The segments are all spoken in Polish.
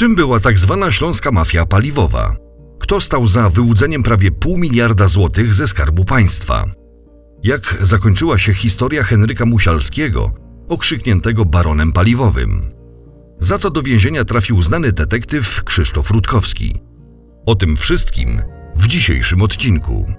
Czym była tak zwana śląska mafia paliwowa? Kto stał za wyłudzeniem prawie pół miliarda złotych ze skarbu państwa? Jak zakończyła się historia Henryka Musialskiego, okrzykniętego baronem paliwowym? Za co do więzienia trafił znany detektyw Krzysztof Rutkowski? O tym wszystkim w dzisiejszym odcinku.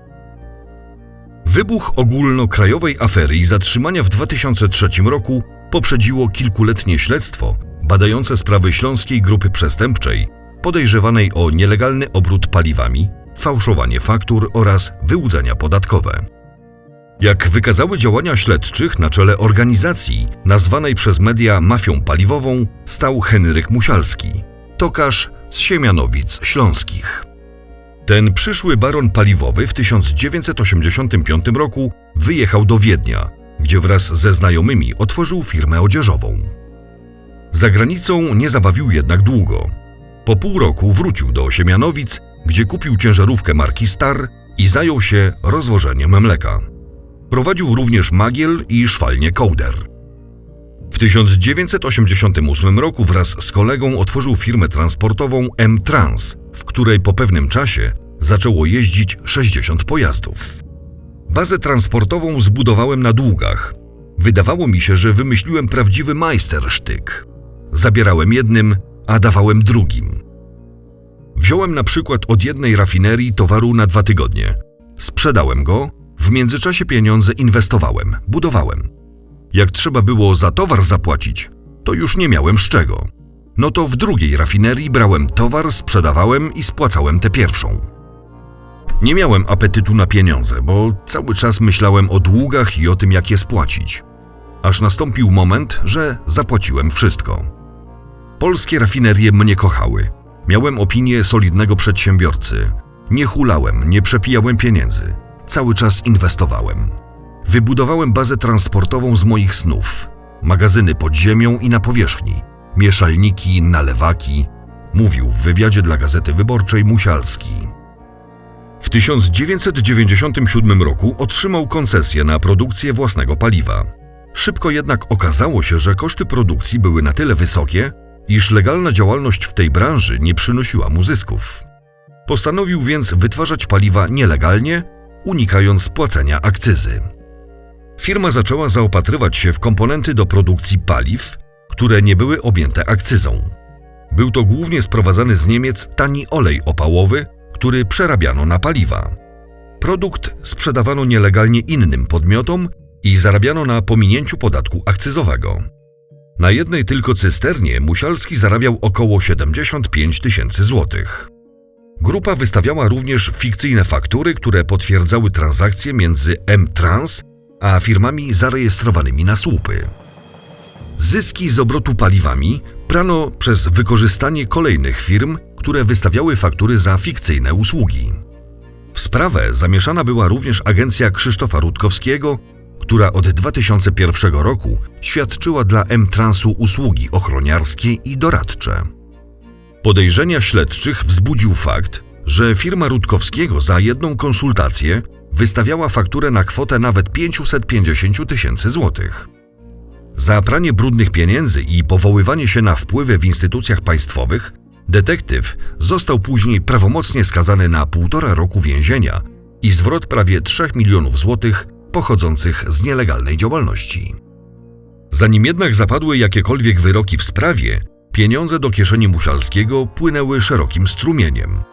Wybuch ogólnokrajowej afery i zatrzymania w 2003 roku poprzedziło kilkuletnie śledztwo badające sprawy śląskiej grupy przestępczej podejrzewanej o nielegalny obrót paliwami, fałszowanie faktur oraz wyłudzenia podatkowe. Jak wykazały działania śledczych na czele organizacji nazwanej przez media mafią paliwową stał Henryk Musialski, tokarz z Siemianowic Śląskich. Ten przyszły baron paliwowy w 1985 roku wyjechał do Wiednia, gdzie wraz ze znajomymi otworzył firmę odzieżową. Za granicą nie zabawił jednak długo. Po pół roku wrócił do Siemianowic, gdzie kupił ciężarówkę marki Star i zajął się rozwożeniem mleka. Prowadził również magiel i szwalnię Kołder. W 1988 roku wraz z kolegą otworzył firmę transportową M-Trans, w której po pewnym czasie zaczęło jeździć 60 pojazdów. Bazę transportową zbudowałem na długach. Wydawało mi się, że wymyśliłem prawdziwy majstersztyk. Zabierałem jednym, a dawałem drugim. Wziąłem na przykład od jednej rafinerii towaru na dwa tygodnie. Sprzedałem go, w międzyczasie pieniądze inwestowałem, budowałem. Jak trzeba było za towar zapłacić, to już nie miałem z czego. No to w drugiej rafinerii brałem towar, sprzedawałem i spłacałem tę pierwszą. Nie miałem apetytu na pieniądze, bo cały czas myślałem o długach i o tym, jak je spłacić. Aż nastąpił moment, że zapłaciłem wszystko. Polskie rafinerie mnie kochały. Miałem opinię solidnego przedsiębiorcy. Nie hulałem, nie przepijałem pieniędzy. Cały czas inwestowałem. Wybudowałem bazę transportową z moich snów. Magazyny pod ziemią i na powierzchni. Mieszalniki, nalewaki. Mówił w wywiadzie dla Gazety Wyborczej Musialski. W 1997 roku otrzymał koncesję na produkcję własnego paliwa. Szybko jednak okazało się, że koszty produkcji były na tyle wysokie, iż legalna działalność w tej branży nie przynosiła mu zysków. Postanowił więc wytwarzać paliwa nielegalnie, unikając płacenia akcyzy. Firma zaczęła zaopatrywać się w komponenty do produkcji paliw, które nie były objęte akcyzą. Był to głównie sprowadzany z Niemiec tani olej opałowy, który przerabiano na paliwa. Produkt sprzedawano nielegalnie innym podmiotom i zarabiano na pominięciu podatku akcyzowego. Na jednej tylko cysternie Musialski zarabiał około 75 tysięcy złotych. Grupa wystawiała również fikcyjne faktury, które potwierdzały transakcje między M-Trans a firmami zarejestrowanymi na słupy. Zyski z obrotu paliwami prano przez wykorzystanie kolejnych firm, które wystawiały faktury za fikcyjne usługi. W sprawę zamieszana była również agencja Krzysztofa Rutkowskiego, która od 2001 roku świadczyła dla M-Transu usługi ochroniarskie i doradcze. Podejrzenia śledczych wzbudził fakt, że firma Rutkowskiego za jedną konsultację wystawiała fakturę na kwotę nawet 550 tysięcy złotych. Za pranie brudnych pieniędzy i powoływanie się na wpływy w instytucjach państwowych, detektyw został później prawomocnie skazany na półtora roku więzienia i zwrot prawie 3 milionów złotych pochodzących z nielegalnej działalności. Zanim jednak zapadły jakiekolwiek wyroki w sprawie, pieniądze do kieszeni Musialskiego płynęły szerokim strumieniem.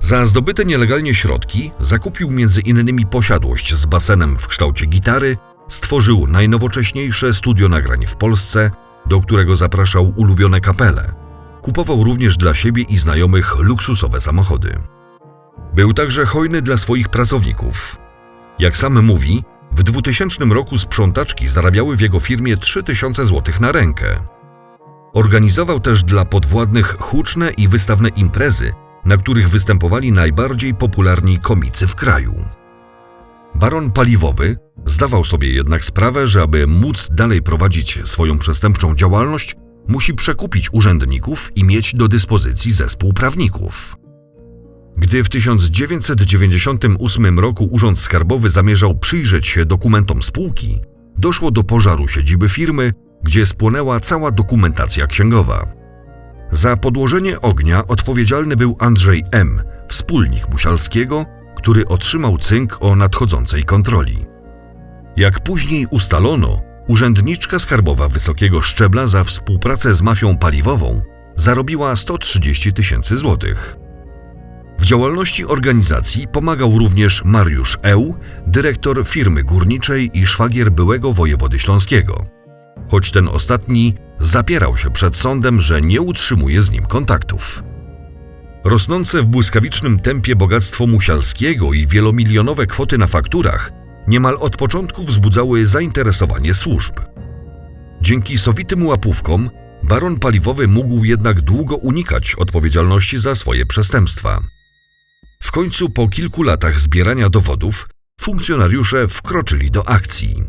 Za zdobyte nielegalnie środki zakupił innymi posiadłość z basenem w kształcie gitary, stworzył najnowocześniejsze studio nagrań w Polsce, do którego zapraszał ulubione kapele. Kupował również dla siebie i znajomych luksusowe samochody. Był także hojny dla swoich pracowników. Jak sam mówi, w 2000 roku sprzątaczki zarabiały w jego firmie 3000 zł na rękę. Organizował też dla podwładnych huczne i wystawne imprezy, na których występowali najbardziej popularni komicy w kraju. Baron Paliwowy zdawał sobie jednak sprawę, że aby móc dalej prowadzić swoją przestępczą działalność, musi przekupić urzędników i mieć do dyspozycji zespół prawników. Gdy w 1998 roku Urząd Skarbowy zamierzał przyjrzeć się dokumentom spółki, doszło do pożaru siedziby firmy, gdzie spłonęła cała dokumentacja księgowa. Za podłożenie ognia odpowiedzialny był Andrzej M., wspólnik Musialskiego, który otrzymał cynk o nadchodzącej kontroli. Jak później ustalono, urzędniczka skarbowa wysokiego szczebla za współpracę z mafią paliwową zarobiła 130 tysięcy złotych. Działalności organizacji pomagał również Mariusz Eł, dyrektor firmy górniczej i szwagier byłego wojewody śląskiego. Choć ten ostatni zapierał się przed sądem, że nie utrzymuje z nim kontaktów. Rosnące w błyskawicznym tempie bogactwo Musialskiego i wielomilionowe kwoty na fakturach niemal od początku wzbudzały zainteresowanie służb. Dzięki sowitym łapówkom baron paliwowy mógł jednak długo unikać odpowiedzialności za swoje przestępstwa. W końcu po kilku latach zbierania dowodów funkcjonariusze wkroczyli do akcji.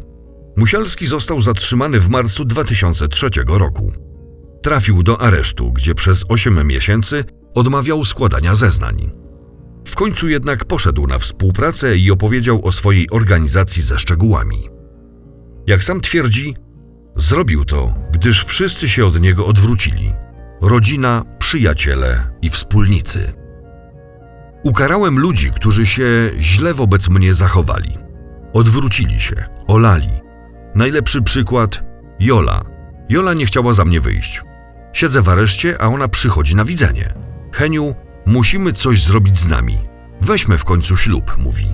Musialski został zatrzymany w marcu 2003 roku. Trafił do aresztu, gdzie przez 8 miesięcy odmawiał składania zeznań. W końcu jednak poszedł na współpracę i opowiedział o swojej organizacji ze szczegółami. Jak sam twierdzi, zrobił to, gdyż wszyscy się od niego odwrócili rodzina, przyjaciele i wspólnicy. Ukarałem ludzi, którzy się źle wobec mnie zachowali. Odwrócili się, olali. Najlepszy przykład Jola. Jola nie chciała za mnie wyjść. Siedzę w areszcie, a ona przychodzi na widzenie. Heniu, musimy coś zrobić z nami. Weźmy w końcu ślub, mówi.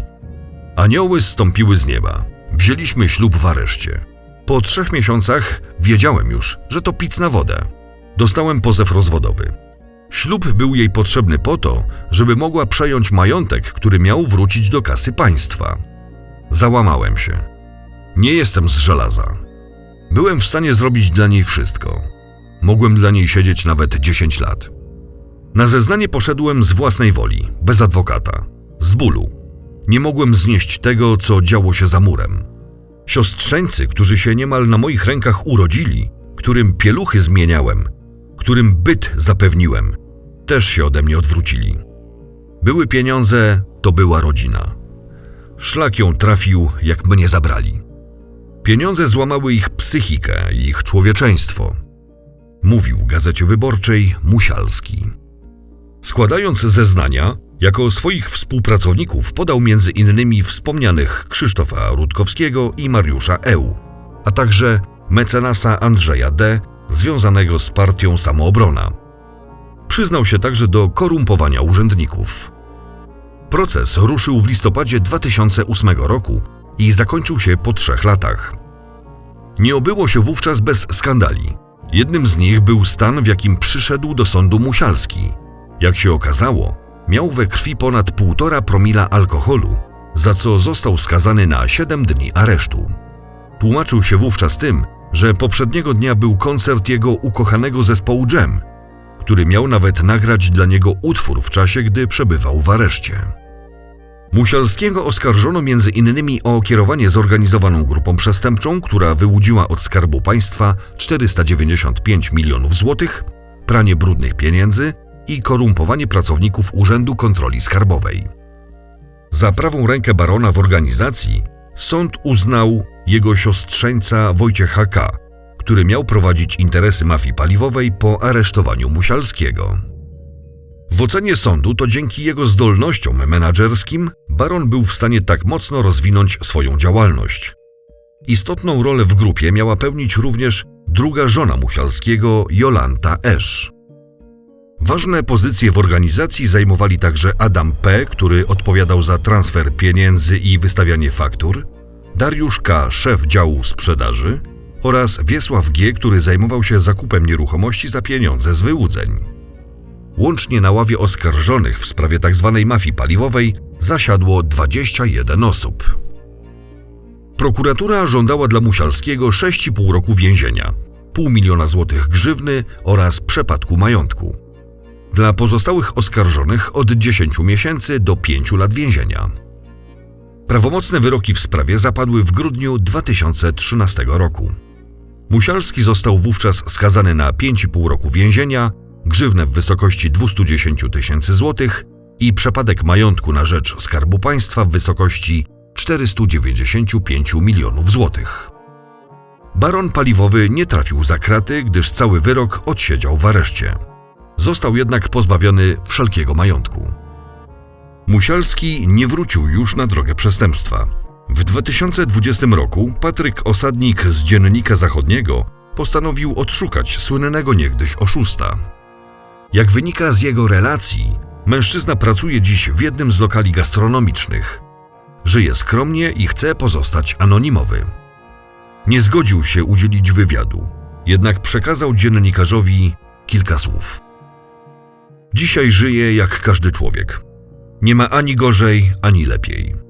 Anioły stąpiły z nieba. Wzięliśmy ślub w areszcie. Po trzech miesiącach wiedziałem już, że to pic na wodę. Dostałem pozew rozwodowy. Ślub był jej potrzebny po to, żeby mogła przejąć majątek, który miał wrócić do kasy państwa. Załamałem się. Nie jestem z żelaza. Byłem w stanie zrobić dla niej wszystko. Mogłem dla niej siedzieć nawet 10 lat. Na zeznanie poszedłem z własnej woli, bez adwokata, z bólu. Nie mogłem znieść tego, co działo się za murem. Siostrzeńcy, którzy się niemal na moich rękach urodzili, którym pieluchy zmieniałem, którym byt zapewniłem, też się ode mnie odwrócili. Były pieniądze, to była rodzina. Szlak ją trafił, jak mnie zabrali. Pieniądze złamały ich psychikę, ich człowieczeństwo. Mówił Gazecie Wyborczej Musialski. Składając zeznania, jako swoich współpracowników podał między innymi wspomnianych Krzysztofa Rutkowskiego i Mariusza Eł, a także mecenasa Andrzeja D., związanego z partią Samoobrona. Przyznał się także do korumpowania urzędników. Proces ruszył w listopadzie 2008 roku i zakończył się po trzech latach. Nie obyło się wówczas bez skandali. Jednym z nich był stan, w jakim przyszedł do sądu Musialski. Jak się okazało, miał we krwi ponad 1,5 promila alkoholu, za co został skazany na 7 dni aresztu. Tłumaczył się wówczas tym, że poprzedniego dnia był koncert jego ukochanego zespołu Jam, który miał nawet nagrać dla niego utwór w czasie, gdy przebywał w areszcie. Musialskiego oskarżono między innymi o kierowanie zorganizowaną grupą przestępczą, która wyłudziła od Skarbu Państwa 495 milionów złotych, pranie brudnych pieniędzy i korumpowanie pracowników Urzędu Kontroli Skarbowej. Za prawą rękę barona w organizacji sąd uznał jego siostrzeńca Wojciecha K., który miał prowadzić interesy mafii paliwowej po aresztowaniu Musialskiego. W ocenie sądu to dzięki jego zdolnościom menadżerskim baron był w stanie tak mocno rozwinąć swoją działalność. Istotną rolę w grupie miała pełnić również druga żona Musialskiego, Jolanta Esz. Ważne pozycje w organizacji zajmowali także Adam P., który odpowiadał za transfer pieniędzy i wystawianie faktur, Dariusz K., szef działu sprzedaży oraz Wiesław G., który zajmował się zakupem nieruchomości za pieniądze z wyłudzeń. Łącznie na ławie oskarżonych w sprawie tzw. Tak mafii paliwowej zasiadło 21 osób. Prokuratura żądała dla Musialskiego 6,5 roku więzienia, pół miliona złotych grzywny oraz przepadku majątku. Dla pozostałych oskarżonych od 10 miesięcy do 5 lat więzienia. Prawomocne wyroki w sprawie zapadły w grudniu 2013 roku. Musialski został wówczas skazany na 5,5 roku więzienia, grzywnę w wysokości 210 tysięcy złotych i przepadek majątku na rzecz Skarbu Państwa w wysokości 495 milionów złotych. Baron paliwowy nie trafił za kraty, gdyż cały wyrok odsiedział w areszcie. Został jednak pozbawiony wszelkiego majątku. Musialski nie wrócił już na drogę przestępstwa. W 2020 roku Patryk Osadnik z Dziennika Zachodniego postanowił odszukać słynnego niegdyś oszusta. Jak wynika z jego relacji, mężczyzna pracuje dziś w jednym z lokali gastronomicznych. Żyje skromnie i chce pozostać anonimowy. Nie zgodził się udzielić wywiadu, jednak przekazał dziennikarzowi kilka słów. Dzisiaj żyje jak każdy człowiek. Nie ma ani gorzej, ani lepiej.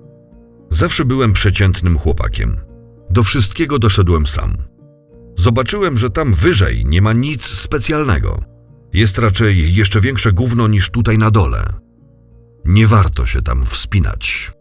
Zawsze byłem przeciętnym chłopakiem. Do wszystkiego doszedłem sam. Zobaczyłem, że tam wyżej nie ma nic specjalnego. Jest raczej jeszcze większe gówno niż tutaj na dole. Nie warto się tam wspinać.